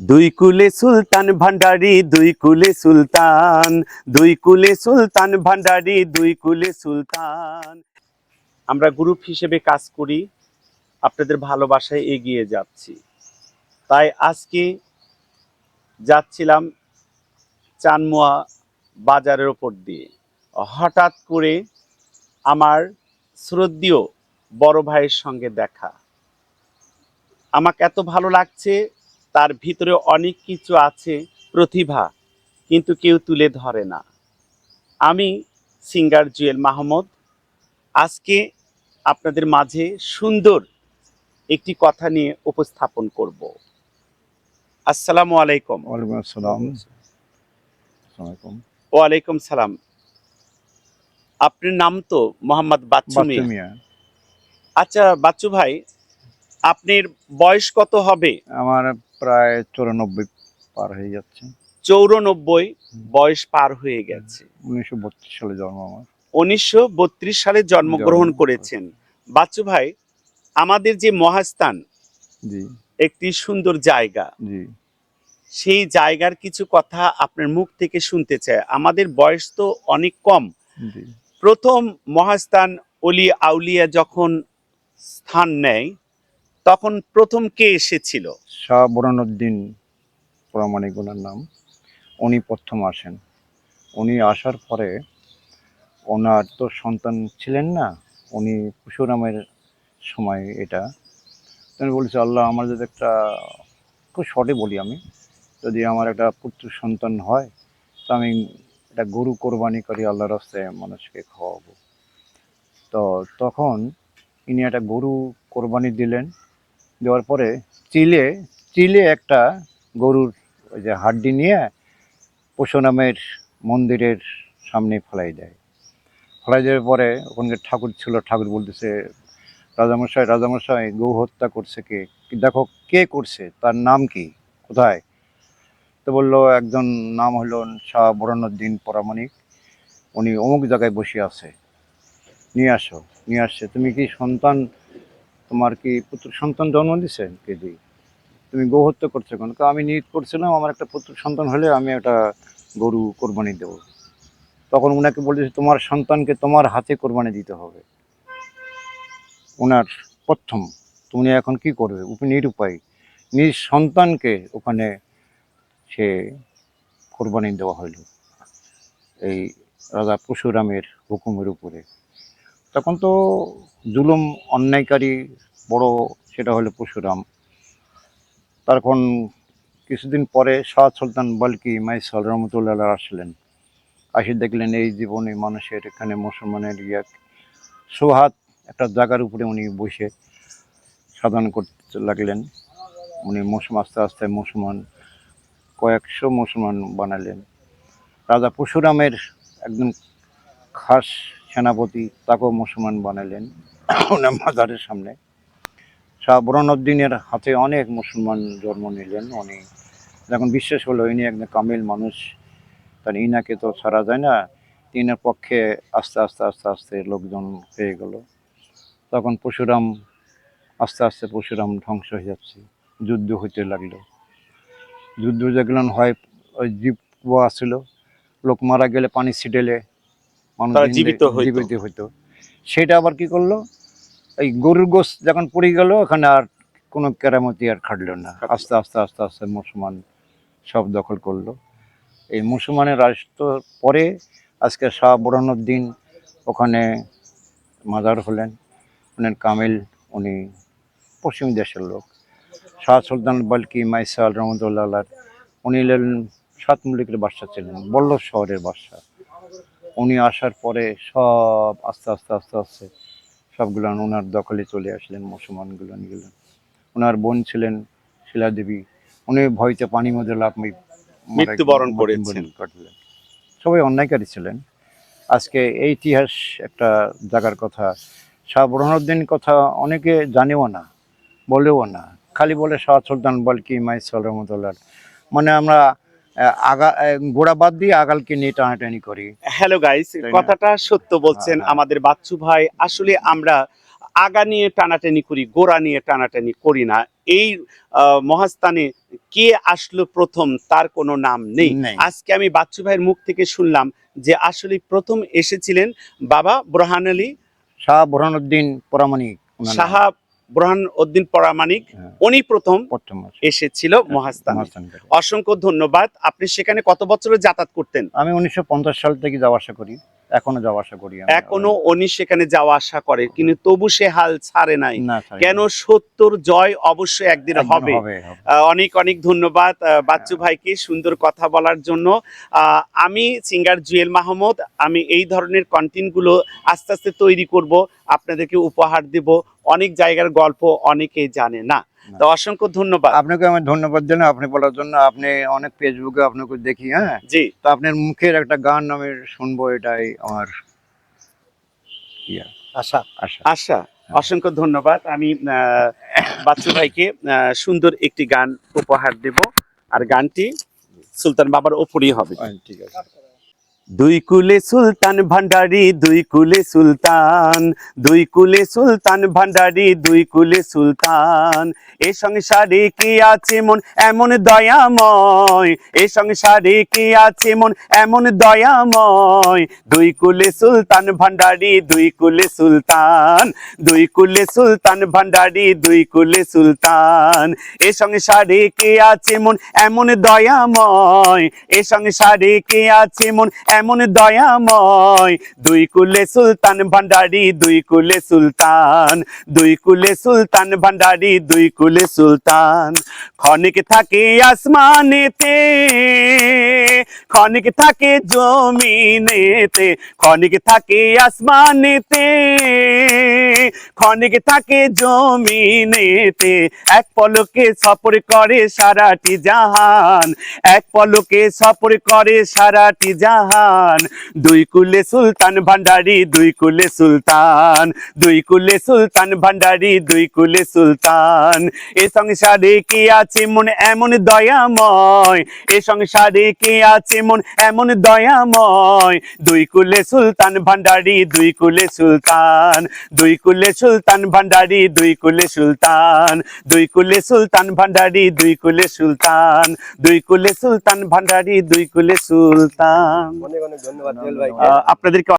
দুই কুলে সুলতান ভান্ডারি, দুই কুলে সুলতান। দুই কুলে সুলতান ভান্ডারি, দুই কুলে সুলতান। আমরা গ্রুপ হিসেবে কাজ করি, আপনাদের ভালোবাসায় এগিয়ে যাচ্ছি। তাই আজকে যাচ্ছিলাম চানমোয়া বাজারের ওপর দিয়ে। হঠাৎ করে আমার শ্রদ্ধীয় বড় ভাইয়ের সঙ্গে দেখা। আমাকে এত ভালো লাগছে তার ভিতরে অনেক কিছু আছে প্রতিভা কিন্তু কেউ তুলে ধরে না। আমি সিঙ্গার জুয়েল মাহমুদ। আজকে আপনাদের মাঝে সুন্দর একটি কথা নিয়ে উপস্থাপন করব। আসসালামু আলাইকুম। ওয়ালাইকুম আসসালাম। ওয়ালাইকুম সালাম। আপনার নাম তো মোহাম্মদ বাচ্চু মিয়া। আচ্ছা বাচ্চু ভাই আপনার বয়স কত হবে? আমার প্রায় চৌরানব্বই পার হয়ে যাচ্ছে। চৌরানব্বই বয়স পার হয়ে গেছে। উনিশশো বত্রিশ সালে জন্ম আমার। উনিশশো বত্রিশ সালে জন্মগ্রহণ করেছেন। বাচ্চু ভাই আমাদের যে মহাস্থান জি। একটি সুন্দর জায়গা। জি। সেই জায়গার কিছু কথা আপনার মুখ থেকে শুনতে চাই। আমাদের বয়স তো অনেক কম। প্রথম মহাস্থান অলি আউলিয়া যখন স্থান নেয় তখন প্রথম কে এসেছিল? শাহ বরানুদ্দিন প্রামাণিক ওনার নাম। উনি প্রথম আসেন। উনি আসার পরে ওনার তো সন্তান ছিলেন না, উনি পশুরামের সময় এটা। তিনি বলছে, আল্লাহ আমার যদি একটা, খুব শর্টে বলি আমি, যদি আমার একটা পুত্র সন্তান হয়, তো আমি একটা গরু কোরবানি করি আল্লাহ রাস্তায় মানুষকে খাওয়াবো। তো তখন ইনি একটা গরু কোরবানি দিলেন দেওয়ার পরে চিলে চিলে একটা গরুর ওই যে হাড্ডি নিয়ে পশুরামের মন্দিরের সামনে ফেলাই দেয়। ফেলাই দেওয়ার পরে ওখানকার ঠাকুর ছিল, ঠাকুর বলতেছে, রাজামশাই রাজামশাই গৌ হত্যা করছে কে? কি দেখো কে করছে? তার নাম কি? কোথায়? তো বলল, একজন নাম হলো শাহ বরানুদ্দিন পরামানিক উনি অমুক জায়গায় বসে আছে। নিয়ে আসো। নিয়ে আসছে তুমি কি সন্তান তোমার কি পুত্র সন্তান জন্ম দিছে? কে দি? তুমি গৌ হত্যা করছ কেন? আমি নিয়ত করছিলাম, আমার একটা পুত্র সন্তান হলে আমি একটা গরু কোরবানি দেব। তখন ওনাকে বলেছে তোমার সন্তানকে তোমার হাতে কোরবানি দিতে হবে। ওনার প্রথম, তুমি এখন কি করবে? নিরুপায়, নিজ সন্তানকে ওখানে সে কোরবানি দেওয়া হইল। এই রাজা পরশুরামের হুকুমের উপরে। তখন তো জুলুম অন্যায়কারী বড় সেটা হলো পরশুরাম। তখন কিছুদিন পরে শাহ সুলতান বালকি মাইসাল রহমতুল্লাহ আসলেন। আসি দেখলেন এই জীবনে মানুষের এখানে মুসলমানের ইয়ে সোহাত একটা জায়গার উপরে উনি বসে সাধন করতে লাগলেন। উনি মুসলমান, আস্তে আস্তে মুসলমান, কয়েকশো মুসলমান বানালেন। রাজা পরশুরামের একদম খাস সেনাপতি তাকেও মুসলমান বানালেন ওনার মাজারের সামনে। শাহ বুরহানুদ্দিনের হাতে অনেক মুসলমান জন্ম নিলেন, উনি যখন বিশ্বাস হলো ইনি একজন কামিল মানুষ, তার ইনাকে তো ছাড়া যায় না তিনের পক্ষে আস্তে আস্তে আস্তে আস্তে লোকজন হয়ে গেল। তখন পশুরাম আস্তে আস্তে পশুরাম ধ্বংস হয়ে যাচ্ছে, যুদ্ধ হইতে লাগল। যুদ্ধ যেগুলো হয়, ওই জীব কুয়া ছিল, লোক মারা গেলে পানি ছিটেলে তারা জীবিত হইতো। জীবিত হইতো। সেটা আবার কি করল? এই গরুর গোস যখন পড়ে গেল ওখানে আর কোনো কেরামতি আর খাটলো না। আস্তে আস্তে আস্তে আস্তে মুসলমান সব দখল করল। এই মুসলমানের রাষ্ট্র পরে আজকে শাহ বুরহানুদ্দিন ওখানে মাজার হলেন। উনি কামিল উনি পশ্চিম দেশের লোক। শাহ সুলতান বালকি মাইসাল রহমতুল্লাহ আল্লাহ উনি হলেন সাত মল্লিকের বাদশা ছিলেন বল্লভ শহরের বাদশা উনি আসার পরে সব আস্তে আস্তে আস্তে আস্তে সবগুলো ওনার দখলে চলে আসলেন মুসলমানগুলো গেলেন। ওনার বোন ছিলেন শিলা দেবী উনি ভয়তে পানি মধ্যে লাভ মৃত্যুবরণ করেছেন। কাটলেন। সবাই অন্যায়কারী ছিলেন। আজকে এই ইতিহাস একটা জায়গার কথা। শাহ বুরহানুদ্দিন কথা অনেকে জানেও না বলেও না। খালি বলে শাহ সুলতান বলকি মাইসাল রহমতুল্লাহ। মানে আমরা আগা আহ, গোড়া বাদ দিয়ে আগালকে নিয়ে টানাটানি করি। হ্যালো গাইস কথাটা সত্য বলছেন হ্যাঁ, হ্যাঁ। আমাদের বাচ্চু ভাই। আসলে আমরা আগা নিয়ে টানাটানি করি গোড়া নিয়ে টানাটানি করি না। এই মহাস্থানে কে আসলো প্রথম তার কোনো নাম নেই। আজকে আমি বাচ্চু ভাইয়ের মুখ থেকে শুনলাম যে আসলে প্রথম এসেছিলেন বাবা বুরহান আলী। শাহ বুরহানুদ্দিন পরামানিক। সাহা বুরহান উদ্দিন পরামানিক হ্যাঁ, উনি প্রথম। এসেছিল মহাস্থান। অসংখ্য ধন্যবাদ। আপনি সেখানে কত বছরে যাতায়াত করতেন? আমি উনিশশো পঞ্চাশ সাল থেকে যাওয়া আসা করি। এখনও যাওয়া আসা করি এখনও উনি সেখানে যাওয়া আসা করে কিন্তু তবু সে হাল ছাড়ে নাই। কেন না। সত্যর জয় অবশ্যই একদিন হবে। অনেক অনেক ধন্যবাদ বাচ্চু ভাইকে সুন্দর কথা বলার জন্য। আহ, আমি সিঙ্গার জুয়েল মাহমুদ আমি এই ধরনের কন্টেন্টগুলো আস্তে আস্তে তৈরি করব। আপনাদেরকে উপহার দেব। অনেক জায়গার গল্প অনেকে জানে না। তো অসংখ্য ধন্যবাদ। আপনাকে আমি ধন্যবাদ জানাই আপনি বলার জন্য আপনি অনেক ফেসবুকে আপনাকে দেখি হ্যাঁ? জি। তো আপনার মুখের একটা গান আমি শুনব এটাই আমার ইয়া, আশা। আশা। আশা অসংখ্য ধন্যবাদ। আমি আহ, বাচ্চু ভাইকে আহ, সুন্দর একটি গান উপহার দেব আর গানটি সুলতান বাবার ওপরই হবে। ঠিক আছে। দুই কুলে সুলতান ভান্ডারি, দুই কুলে সুলতান। দুই কুলে সুলতান ভান্ডারি, দুই কুলে সুলতান। এ সংসারে কি আছে মন এমন দয়াময়? এ সংসারে কি আছে মন এমন দয়াময়? দুই কুলে সুলতান ভান্ডারি, দুই কুলে সুলতান। দুই কুলে সুলতান ভান্ডারি, দুই কুলে সুলতান। এ সংসারে কি আছে মন এমন দয়াময়? এ সংসারে কি আছে মন এমন দয়াময়? দুই কুলে সুলতান ভান্ডারি, দুই কুলে সুলতান। দুই কুলে সুলতান ভান্ডারি, দুই কুলে সুলতান। খনিক থাকে আসমানেতে খনিক থাকে জমিনেতে খনিক থাকে আসমানেতে। ক্ষণিক থাকে জমিনেতে, এক পলকে সফর করে সারাটি জাহান, এক পলকে সফর করে সারাটি জাহান। দুই কুলে সুলতান ভান্ডারি, দুই কুলে সুলতান, দুই কুলে সুলতান ভান্ডারি, দুই কুলে সুলতান। এ সংসারে কি আছে মন এমন দয়াময়? এ সংসারে কি আছে মন এমন দয়াময়? দুই কুলে সুলতান ভান্ডারি, দুই কুলে সুলতান, দুই কুলে সুলতান ভান্ডারি দুই কুলে সুলতান দুই কুলে সুলতান ভান্ডারি দুই কুলে সুলতান দুই কুলে সুলতান ভান্ডারি দুই কুলে সুলতান অনেক অনেক ধন্যবাদ জুয়েল ভাই আহ, আপনাদেরকে